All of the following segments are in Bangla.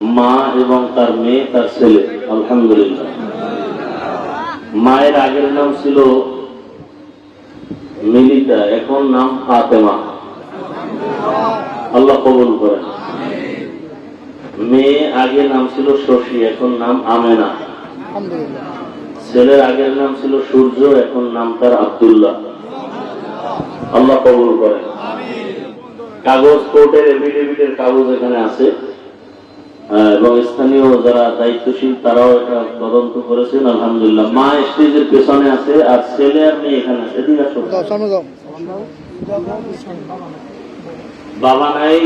মা এবং তার মেয়ে, তার ছেলে। আলহামদুলিল্লাহ। মায়ের আগের নাম ছিল মিলিতা এখন নাম ফাতেমা। আল্লাহ কবুল করেন। মেয়ে আগে নাম ছিল শশী, এখন নাম আমেনা। ছেলের আগের নাম ছিল সূর্য, এখন নাম তার আব্দুল্লাহ। আল্লাহ কবুল করেন। কাগজ কোর্টের এফিডেভিটের কাগজ এখানে আছে। এবং স্থানীয় যারা দায়িত্বশীল তারাও এটা তদন্ত করেছেন আলহামদুলিল্লাহ। মা স্টেজের পেছনে আছে আর ছেলে আর মেয়ে এখানে আছে। এদিকে বাবা নাই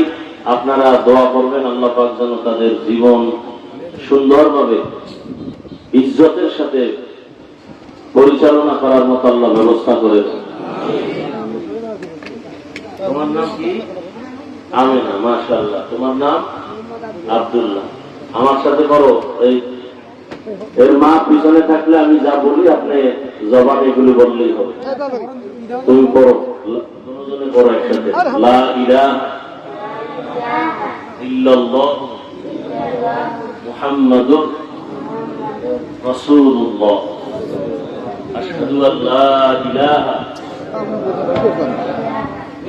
আপনারা দোয়া করবেন আল্লাহ পাক যেন তাদের জীবন সুন্দরভাবে ইজ্জতের সাথে পরিচালনা করার মতো আল্লাহ ব্যবস্থা করে। তোমার নাম কি? আমিনা মাশাআল্লাহ। তোমার নাম? আব্দুল্লাহ। আমার সাথে করো, এই এর মা পিছনে থাকলে আমি যা বলি আপনি জবান এগুলি বললেই হবে। তুমি করো দুজনে করো একসাথে। লা ইলাহা ইল্লাল্লাহ মুহাম্মাদুর রাসূলুল্লাহ। আশহাদু আল লা ইলাহা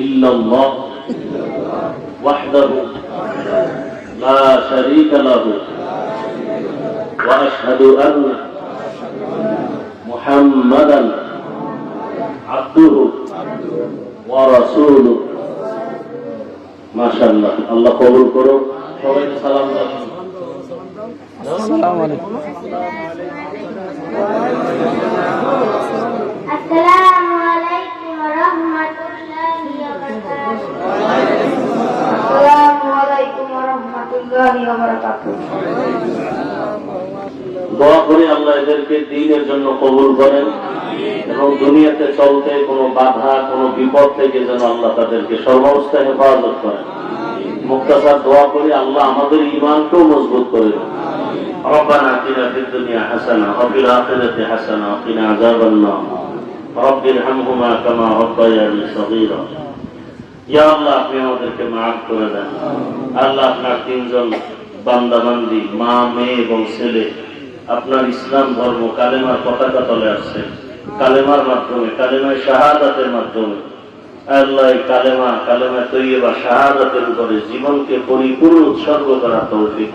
ইল্লাল্লাহ ওয়াহদাহু লা শারীকা লাহু ওয়া আশহাদু আন্না মুহাম্মাদান আব্দুহু ورسوله ما شاء الله الله কবুল করো সবাইকে সালাম দাও আসসালামু আলাইকুম الله وبركاته দোয়া করি আল্লাহ এদেরকে দিনের জন্য কবুল করেন এবং দুনিয়াতে চলতে কোনো বাধা কোনো বিপদ থেকে যেন আল্লাহ তাদেরকে সর্বাবস্থায় হেফাজত করেন মুক্তাসার দোয়া করি আল্লাহ আমাদের ইমানকেও মজবুত করে দেন ربنا اتنا في الدنيا حسنه وفي الاخره حسنه وقنا عذاب النار رب ارحمهما كما ربياني صغيرا ইয়া আল্লাহ আপনি আমাদেরকে মাফ করে দেন আল্লাহ আপনার তিনজন বান্দা বান্দি মা, মেয়ে এবং ছেলে, আপনার ইসলাম, ধর্ম, কালেমার পতাকা তলে আসছে। কালেমার মাধ্যমে, কালেমায় শাহাদাতের মাধ্যমে। আল্লাহ কালেমা কালেমা তৈরি বা শাহাদাতের উপরে জীবনকে পরিপূর্ণ উৎসর্গ করা তৌফিক